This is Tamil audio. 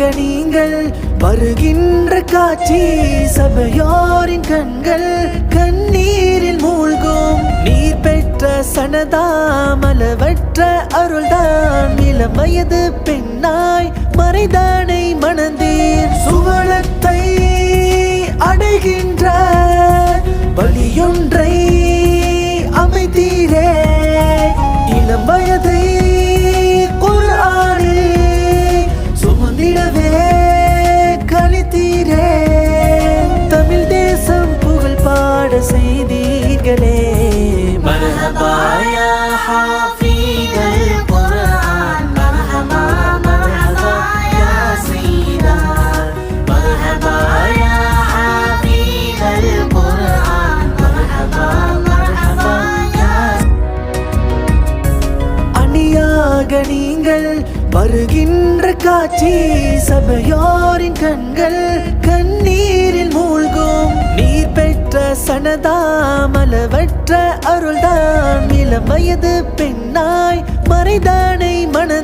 நீங்கள் வருகின்ற காட்சி சபையோரின் கண்கள் கண்ணீரில் மூழ்கும். நீர் பெற்ற சனதாமலவற்ற அருள்தான். இளம் வயது பெண்ணாய் மறைதானை மணந்தீர். சுவளத்தை அடைகின்ற வழியொன்றை அணியாக நீங்கள் வருகின்ற காட்சி சபையோரின் கண்கள் கண்ணீரில் மூழ்கும். நீர் பெற்ற சனதாமலவற்ற அருள்தான். இளம் வயது பெண்ணாய் மறைதானை மணந்தீர்